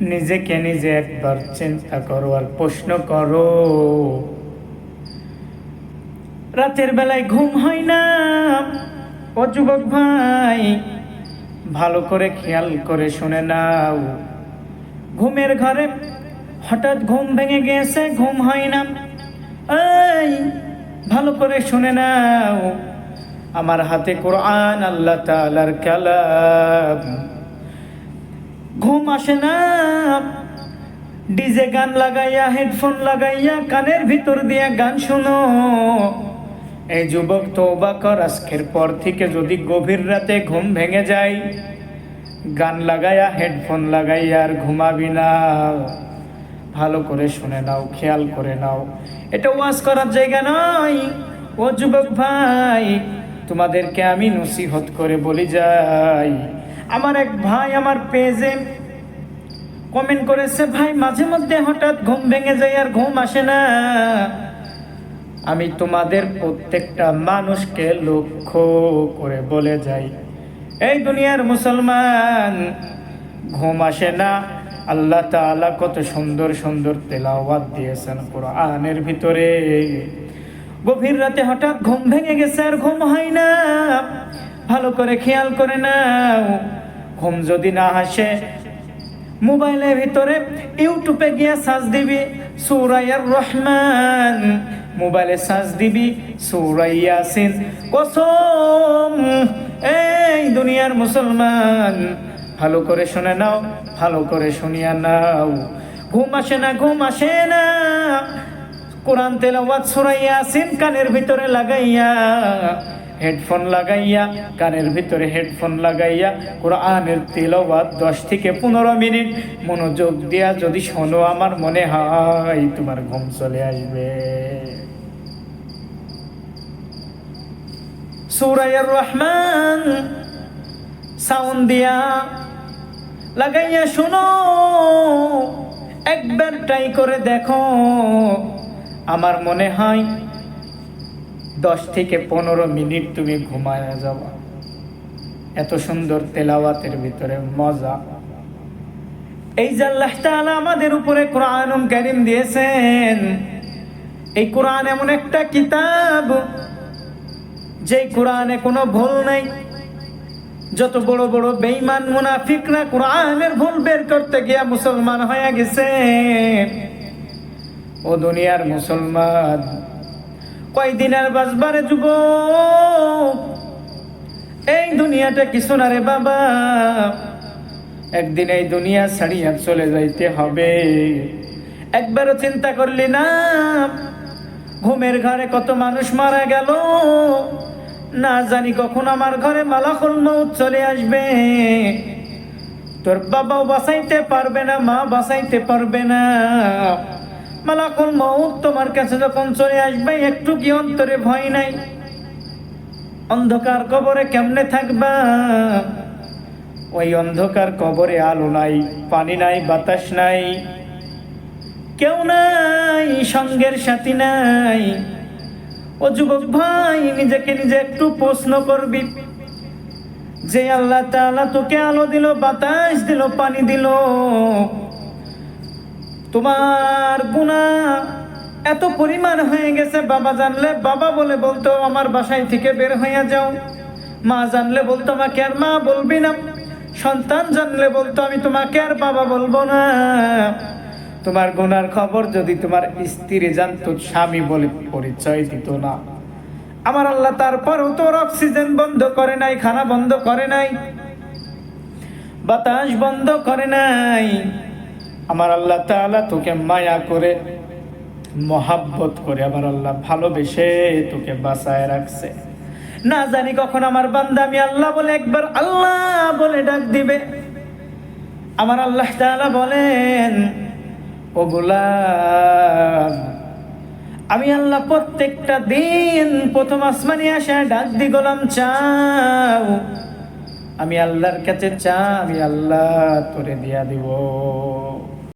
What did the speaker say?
নিজেকে নিজে একবার চিন্তা করো আর প্রশ্ন করো। রাতের বেলায় ঘুম হয় না, ও যুবক ভাই, ভালো করে খেয়াল করে শুনে নাও। ঘুমের ঘরে হঠাৎ ঘুম ভেঙে গিয়েছে, ঘুম হয় না। এই, ভালো করে শুনে নাও। আমার হাতে কোরআন, আল্লাহ তাআলার কালাম। ঘুম আসে না। ডিজে গান লাগাইয়া, হেডফোন লাগাইয়া, কানের ভিতর দিয়া গান শুনো। এই যুবক তৌবা কর, আজকের পর থেকে যদি গভীর রাতে ঘুম ভেঙে যায়, গান লাগাইয়া, হেডফোন লাগাইয়া আর ঘুমাবি না। ভালো করে শুনে নাও, খেয়াল করে নাও। এটা ওয়াজ করার জায়গা নয়। ও যুবক ভাই, তোমাদেরকে আমি নসিহত করে বলি যাই। আমার এক ভাই আমার পেজে কমেন্ট করেছে, ভাই, মাঝে মধ্যে হঠাৎ ঘুম ভেঙে যায় আর ঘুম আসে না। আমি তোমাদের প্রত্যেকটা মানুষকে লক্ষ্য করে বলে যাই। এই দুনিয়ার মুসলমান, ঘুম আসে না। আল্লাহ তাআলা কত সুন্দর সুন্দর তেলাওয়াত দিয়েছেন কোরআনের ভিতরে। গভীর রাতে হঠাৎ ঘুম ভেঙে গেছে আর ঘুম হয় না। ভালো করে খেয়াল করে নাও। ঘুম যদি না আসে মোবাইলের ভিতরে ইউটিউবে গিয়ে সার্চ দিবি সুরাইয়ার রহমান। মোবাইলে সার্চ দিবি সুরাইয়াসিন কসম, এই দুনিয়ার মুসলমান, ভালো করে শুনে নাও, ভালো করে শুনিয়া নাও। ঘুম আসে না, ঘুম আসে না। কোরআন তেলাওয়াত সুরাইয়া আসিন কানের ভিতরে লাগাইয়া হেডফোন লাগাইয়া, কানের ভিতরে হেডফোন লাগাইয়া, কোরআনের তেলাওয়াত দশ থেকে পনেরো মিনিট মনোযোগ দিয়া যদি শোনো আমার মনে হয় তোমার ঘুম চলে আসবে। সুরাইয়ার রহমান সাউন্ড দিয়া লাগাইয়া শোনো, একবার ট্রাই করে দেখো, আমার মনে হয় দশ থেকে পনেরো মিনিট তুমি ঘুমায় যাবা। এত সুন্দর তেলাওয়াতের ভিতরে মজা। এই যে আল্লাহ আমাদের উপরে কোরআনুম কারিম দিয়েছেন, এই কোরআন এমন একটা কিতাব যেই কোরআনে কোনো ভুল নাই। যত বড় বড় বেঈমান মুনাফিকরা কোরআনের ভুল বের করতে গিয়া মুসলমান হয়ে গেছে, ও দুনিয়ার মুসলমান কয়দিন আর বাঁচবারে যুব এই দুনিয়াটা কিছু না রে বাবা। একদিন এই দুনিয়া ছাড়িয়া চলে যাইতে হবে। একবারও চিন্তা করলি না? ঘুমের ঘরে কত মানুষ মারা গেল? না জানি কখন আমার ঘরে মালাকুল মৌত চলে আসবে। তোর বাবাও বাঁচাইতে পারবে না, মা বাঁচাইতে পারবে না। মালাকুল মৌত তোমার কাছে যখন চলে আসবে, একটু কি অন্তরে ভয় নাই? অন্ধকার কবরে কেমনে থাকবা? ওই অন্ধকার কবরে আলো নাই, পানি নাই, বাতাস নাই, কেউ নাই, সঙ্গের সাথী নাই। ও যুবক ভাই, নিজেকে নিজে একটু প্রশ্ন করবি। যে আল্লাহ তোকে আলো দিল, বাতাস দিল, পানি দিল তোমার গুণা এত পরিমাণ হয়ে গেছে, বাবা জানলে বাবা বলে বলতো, আমার বাসায় থেকে বের হইয়া যাও। মা জানলে বলতো, আমাকে আর মা বলবি না। সন্তান জানলে বলতো, আমি তোমাকে আর বাবা বলব না। তোমার গুনার খবর যদি তোমার স্ত্রী জানতো, স্বামী বলে পরিচয় দিত না। আমার আল্লাহ তারপরও তোর অক্সিজেন বন্ধ করে নাই, খানা বন্ধ করে নাই, বাতাস বন্ধ করে নাই। আমার আল্লাহ তাআলা তোকে মায়া করে, মহাব্বত করে আমার আল্লাহ ভালোবেসে তোকে বাঁচায় রাখছে। না জানি কখন আমার বান্দা আমি আল্লাহ বলে একবার আল্লাহ বলে ডাক দিবে। আমার আল্লাহ তাআলা বলেন, ও গোলাম, আমি আল্লাহ প্রত্যেকটা দিন প্রথম আসমানে আসে ডাক দি গোলাম চাও। আমি আল্লাহর কাছে চা আমি আল্লাহ তোরে দিয়া দিব।